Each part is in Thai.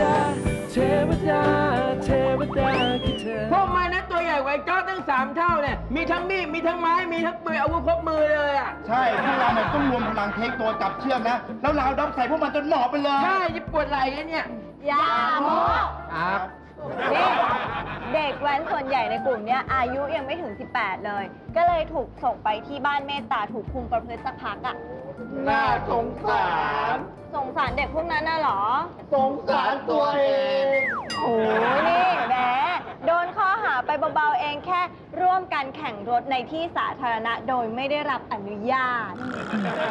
ดา เทวดา เทวดาคือเธอ พวกมันนะตัวใหญ่กว่าไอ้จ้อตั้งสามเท่าเนี่ย มีทั้งมีด มีทั้งไม้ มีทั้งปืนอาวุธครบมือเลยอะ ใช่พวกเราเนี่ยต้องรวมพลังเทคตัวจับเชือกนะ แล้วเราวดับใส่พวกมันจนหมอบไปเลย ใช่จะปวดไหล่ไงเนี่ย อย่าโม ครับ นี่เด็กแว้นส่วนใหญ่ในกลุ่มเนี้ยอายุยังไม่ถึง 18 เลย ก็เลยถูกส่งไปที่บ้านเมตตาถูกคุมประพฤติสักพักอะน่าสงสาร สงสารเด็กพวกนั้นน่ะเหรอ สงสารตัวเอง โอ้ยนี่แหมโดนข้อหาไปเบาๆเองแค่ร่วมกันแข่งรถในที่สาธารณะโดยไม่ได้รับอนุญาต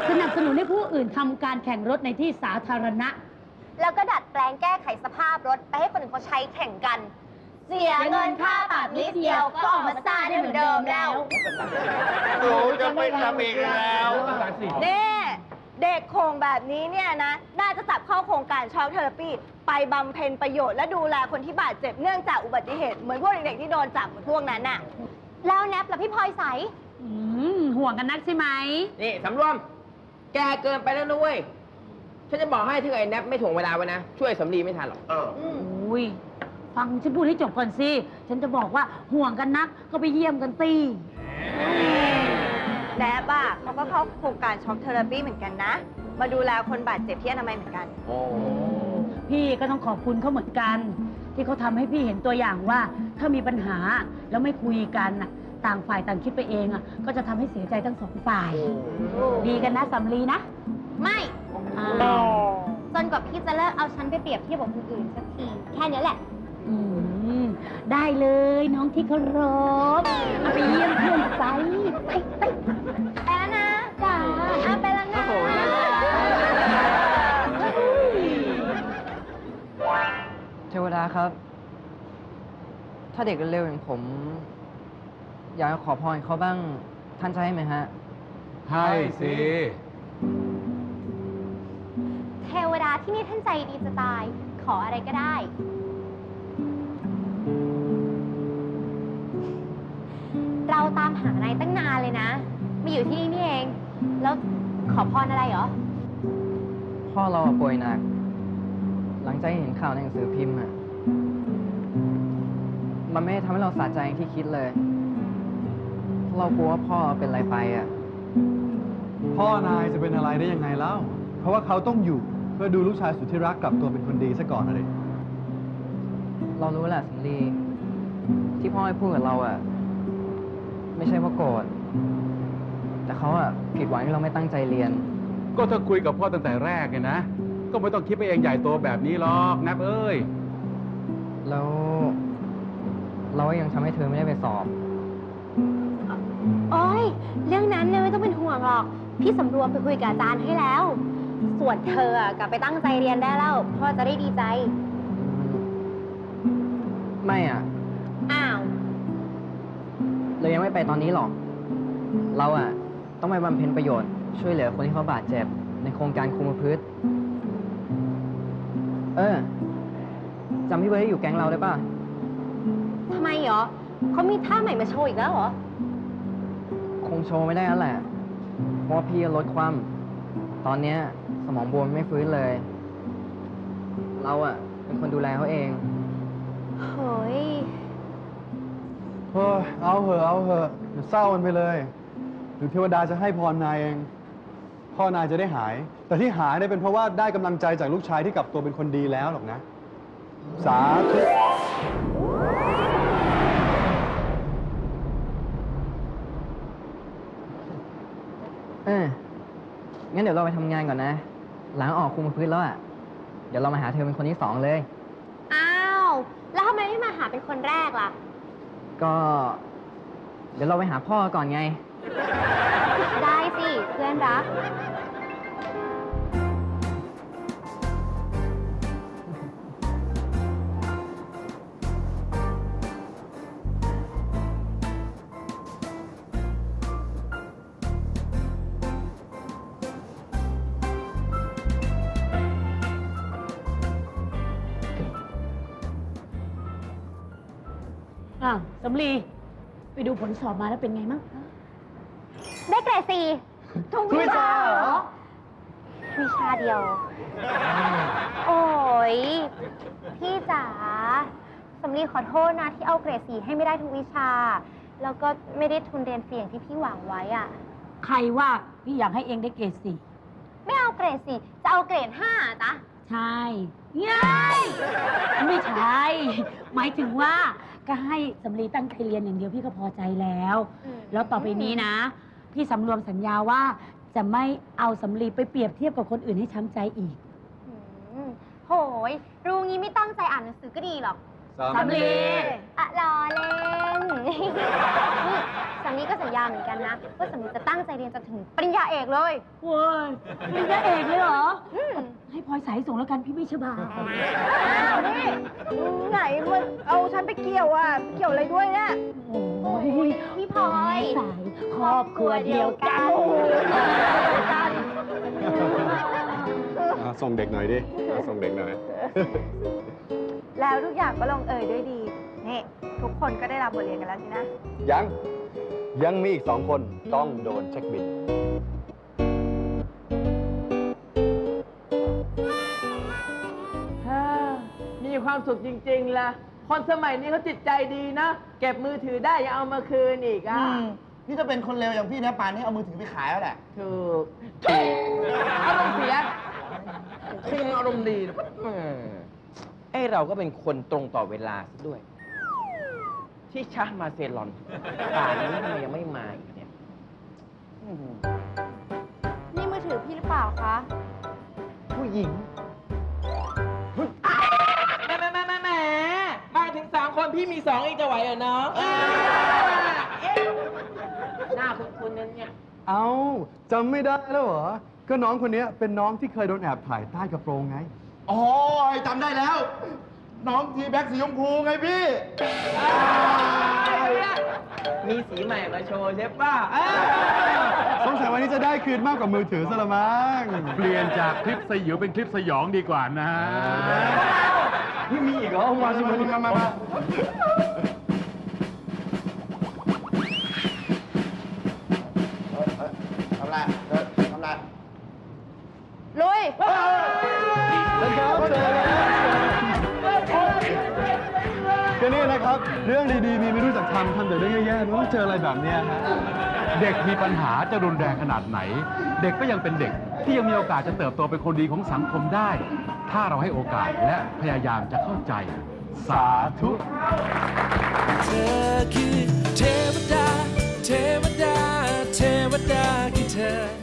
สนับสนุนให้ผู้อื่นทำการแข่งรถในที่สาธารณะ แล้วก็ดัดแปลงแก้ไขสภาพรถไปให้คนอื่นเขาใช้แข่งกัน เสียเงินค่าปรับนิดเดียวก็ออกมาซ่าได้เหมือนเดิมแล้ว หนูจะไม่ทำอีกแล้ว นี่ เด็กโครงแบบนี้เนี่ยนะ น่าจะจับเข้าโครงการช็อคเทอราปีไปบำเพ็ญประโยชน์และดูแลคนที่บาดเจ็บเนื่องจากอุบัติเหตุ เหมือนพวกเด็กๆที่โดนจับเหมือนพวกนั้นน่ะ แล้วแนบล่ะพี่พลอยใส อืมห่วงกันนักใช่ไหม นี่สำรวม แกเกินไปแล้วนะเว้ย ฉันจะบอกให้ถ้าเกิดไอ้แนบไม่ถ่วงเวลาไว้นะ ช่วยสำลีไม่ทันหรอกเอออุ้ยฟังฉันพูดให้จบก่อนสิ ฉันจะบอกว่าห่วงกันนักก็ไปเยี่ยมกันสิแนบอะเขาก็เข้าโครงการช็อคเทอราปีเหมือนกันนะ มาดูแลคนบาดเจ็บที่อนามัยเหมือนกันโอ้พี่ก็ต้องขอบคุณเขาเหมือนกัน ที่เขาทำให้พี่เห็นตัวอย่างว่า ถ้ามีปัญหาแล้วไม่คุยกันน่ะต่างฝ่ายต่างคิดไปเองอะก็จะทำให้เสียใจทั้งสองฝ่าย ดีกันนะสำลีนะ ไม่ อ่าจนกว่าพี่จะเลิกเอาฉันไปเปรียบเทียบกับคนอื่นสักที แค่นี้แหละ อืมได้เลยน้องที่เคารพเอาไปเยี่ยมเพื่อนไปไปไปไปแล้วนะจ้าเอาไปแล้วนะเทวดาครับ ถ้าเด็กเร็วๆอย่างผม อยากจะขอพรเขาบ้างท่านจะให้ไหมฮะ ให้สิาที่นี่ท่านใจดีจะตาย ขออะไรก็ได้ เราตามหานายตั้งนานเลยนะ มาอยู่ที่นี่นี่เอง แล้วขอพรอะไรเหรอ พ่อเราอะป่วยหนัก หลังจากที่เห็นข่าวในหนังสือพิมพ์อะมันไม่ได้ทำให้เราสะใจอย่างที่คิดเลย เรากลัวว่าพ่อเป็นอะไรไปอะ พ่อนายจะเป็นอะไรได้ยังไงเล่า เพราะว่าเขาต้องอยู่ เพื่อดูลูกชายสุดที่รักกลับตัวเป็นคนดีซะก่อนนะดิเรารู้แหละสังลีที่พ่อให้พูดกับเราอะไม่ใช่เพราะโกรธแต่เขาอะผิดหวังที่เราไม่ตั้งใจเรียน ก็ถ้าคุยกับพ่อตั้งแต่แรกไงนะ ก็ไม่ต้องคิดไปเองใหญ่โตแบบนี้หรอกนับเอ้ย แล้วเราก็ยังทำให้เธอไม่ได้ไปสอบ โอ้ย เรื่องนั้นเนี่ยไม่ต้องเป็นห่วงหรอก พี่สำรวมไปคุยกับอาจารย์ให้แล้ว ส่วนเธออะกลับไปตั้งใจเรียนได้แล้วพ่อจะได้ดีใจ ไม่อะ อ้าว เรายังไม่ไปตอนนี้หรอก เราอะ ต้องไปบำเพ็ญประโยชน์ ช่วยเหลือคนที่เขาบาดเจ็บ ในโครงการคุมประพฤติเออจำพี่เบิร์ดที่อยู่แก๊งเราได้ป่ะ ทำไมเหรอเขามีท่าใหม่มาโชว์อีกแล้วเหรอ คงโชว์ไม่ได้แล้วแหละ เพราะว่าพี่ลดความ ตอนเนี้ยสมองบวมไม่ฟื้นเลย เราอะเป็นคนดูแลเขาเองเฮ้ยเฮ้ยเอาเหอะเอาเหอะอย่าเศร้ามันไปเลยหรือเทวดาจะให้พรนายเอง พ่อนายจะได้หาย แต่ที่หายเนี่ยเป็นเพราะว่าได้กำลังใจจากลูกชายที่กลับตัวเป็นคนดีแล้วหรอกนะ สาธุเออ งั้นเดี๋ยวเราไปทำงานก่อนนะ หลังออกคุมประพฤติแล้วอะ เดี๋ยวเรามาหาเธอเป็นคนที่สองเลย อ้าว แล้วทำไมไม่มาหาเป็นคนแรกล่ะ ก็ เดี๋ยวเราไปหาพ่อก่อนไง ได้สิ เพื่อนรัก อ้าวสำลีไปดูผลสอบมาแล้วเป็นไงมั่งได้เกรดสี่ทุกวิชาเหรอ วิชาเดียว โอ้ยสำลีขอโทษนะที่เอาเกรดสีให้ไม่ได้ทุกวิชา แล้วก็ไม่ได้ทุนเรียนฟรีอย่างที่พี่หวังไว้อะใครว่าพี่อยากให้เองได้เกรดสี่ไม่เอาเกรดสีจะเอาเกรดห้าอะจ๊ะ ใช่ง่ายไม่ใช่ หมายถึงว่า ก็ให้สำลีตั้งใจเรียนอย่างเดียวพี่ก็พอใจแล้วอืมแล้วต่อไปนี้นะ พี่สำรวมสัญญาว่าจะไม่เอาสำลีไปเปรียบเทียบกับคนอื่นให้ช้ำใจอีก อืมโหย รู้งี้ไม่ตั้งใจอ่านหนังสือก็ดีหรอก สำลี อะรอเล่น นี่สำลีก็สัญญาเหมือนกันนะว่าสำลีจะตั้งใจเรียนจนถึงปริญญาเอกเลยเว้ยปริญญาเอกเลยเหรอ อืมให้ พลอยสายส่งแล้วกันพี่ไม่เชื่อบานี่ไหนมันเอาฉันไปเกี่ยวอะ เกี่ยวอะไรด้วยเนี่ยโอ้ยพี่พลอยสายครอบครัวเดียวกันอะส่งเด็กหน่อยดิอะส่งเด็กหน่อย แล้วทุกอย่างก็ลงเอยด้วยดีนี่ทุกคนก็ได้รับบทเรียนกันแล้วสินะ ยัง ยังมีอีกสองคนต้องโดนเช็คบิน ความสุขจริงๆล่ะ คนสมัยนี้เขาจิตใจดีนะ เก็บมือถือได้ยังเอามาคืนอีกอะนี่จะเป็นคนเลวอย่างพี่นะปานนี้เอามือถือไปขายแล้วแหละ ถูกถูกอารมณ์เสียคงอารมณ์ดีนะเออไอเราก็เป็นคนตรงต่อเวลาซะด้วย ที่ชะมาเซลอนป่านนี้ทำไมยังไม่มาอีกเนี่ยอืมนี่มือถือพี่หรือเปล่าคะ ผู้หญิง คนพี่มีสองเองจะไหวเหรอน้องเออเอ๊ะหน้าคุณๆนั่นเนี่ย เอ้าจำไม่ได้แล้วเหรอ ก็น้องคนเนี้ยเป็นน้องที่เคยโดนแอบถ่ายใต้กระโปรงไง อ๋อจำได้แล้ว น้องทีแบ็กสีชมพูไงพี่มีสีใหม่มาโชว์ใช่ป่ะเออสงสัยวันนี้จะได้คืนมากกว่ามือถือซะละมั้ง เปลี่ยนจากคลิปสยิวเป็นคลิปสยองดีกว่านะ นี่มีอีกเหรอเอามาสิมามามามาทำไรเออทำไรลุยแล้วครับเจอแล้วก็นี่นะครับ เรื่องดีๆ มีไม่รู้จักทำทำแต่เรื่องแย่ๆมันต้องเจออะไรแบบเนี้ยฮะเด็กมีปัญหาจะรุนแรงขนาดไหน เด็กก็ยังเป็นเด็กที่ยังมีโอกาสจะเติบโตเป็นคนดีของสังคมได้ ถ้าเราให้โอกาสและพยายามจะเข้าใจสาธุ เธอคือเทวดา เทวดา เทวดาคือเธอ